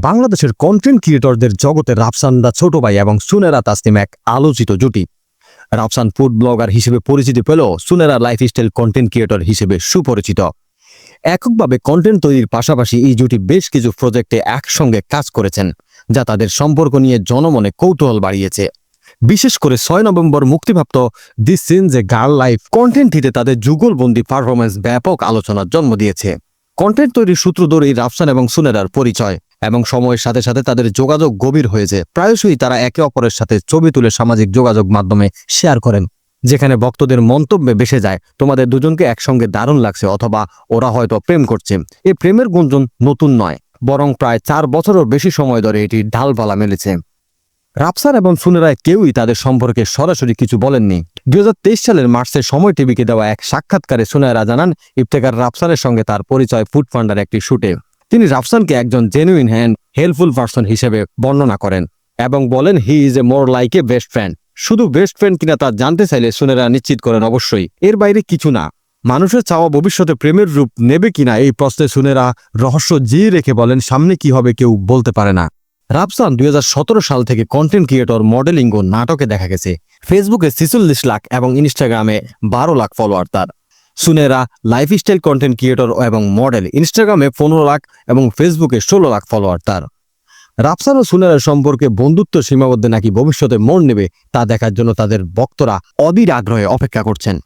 বাংলাদেশের কন্টেন্ট ক্রিয়েটরদের জগতে রাফসানদা ছোট ভাই এবং সুনেরা তাসনিম এক আলোচিত জুটি। রাফসান ফুড ব্লগার হিসেবে পরিচিতি পেলেও সুনেরা লাইফস্টাইল কন্টেন্ট ক্রিয়েটর হিসেবে সুপরিচিত। এককভাবে কন্টেন্ট তৈরির পাশাপাশি এই জুটি বেশ কিছু প্রজেক্টে একসঙ্গে কাজ করেছেন, যা তাদের সম্পর্ক নিয়ে জনমনে কৌতূহল বাড়িয়েছে। বিশেষ করে ছয় নভেম্বর মুক্তিপ্রাপ্ত দি সিন যে গার্ল লাইফ কন্টেন্টটিতে তাদের যুগলবন্দি পারফরমেন্স ব্যাপক আলোচনার জন্ম দিয়েছে। কন্টেন্ট তৈরির সূত্র ধরেই রাফসান এবং সুনেরার পরিচয়, এবং সময়ের সাথে সাথে তাদের যোগাযোগ গভীর হয়েছে। প্রায়শই তারা একে অপরের সাথে ছবি তুলে সামাজিক যোগাযোগ মাধ্যমে শেয়ার করেন, যেখানে ভক্তদের মন্তব্যে বেসে যায়, তোমাদের দুজনকে একসঙ্গে দারুণ লাগছে, অথবা ওরা হয়তো প্রেম করছে। এই প্রেমের গুঞ্জন নতুন নয়, বরং প্রায় চার বছরের বেশি সময় ধরে এটি ঢালপালা মেলেছে। রাফসান এবং সুনেরায় কেউই তাদের সম্পর্কে সরাসরি কিছু বলেননি। দু হাজার তেইশ সালের মার্চে সময় টিভিকে দেওয়া এক সাক্ষাৎকারে সুনেরা জানান ইফতেকার রাফসানের সঙ্গে তার পরিচয় ফুড ফান্ডার একটি শুটে। তিনি রাফসানকে একজন জেনুইন হ্যান্ড হেল্পফুল পার্সন হিসেবে বর্ণনা করেন এবং বলেন he is a more like a best friend শুধু বেস্ট ফ্রেন্ড কিনা তা জানতে চাইলে সুনেরা নিশ্চিত করেন অবশ্যই, এর বাইরে কিছু না। মানুষের চাওয়া ভবিষ্যতে প্রেমের রূপ নেবে কিনা এই প্রশ্নে সুনেরা রহস্য জিয়ে রেখে বলেন, সামনে কি হবে কেউ বলতে পারে না। রাফসান দুই সাল থেকে কন্টেন্ট ক্রিয়েটর মডেলিং ও নাটকে দেখা গেছে। ফেসবুকে ছিচল্লিশ লাখ এবং ইনস্টাগ্রামে বারো লাখ ফলোয়ার তার। সুনেরা লাইফস্টাইল কন্টেন্ট ক্রিয়েটর এবং মডেল ইনস্টাগ্রামে পনেরো লাখ এবং ফেসবুকে ষোলো লাখ ফলোয়ার তার। রাফসান ও সুনেরার সম্পর্কে বন্ধুত্ব সীমাবদ্ধ নাকি ভবিষ্যতে মোড় নেবে তা দেখার জন্য তাদের বক্তরা অধীর আগ্রহে অপেক্ষা করছেন।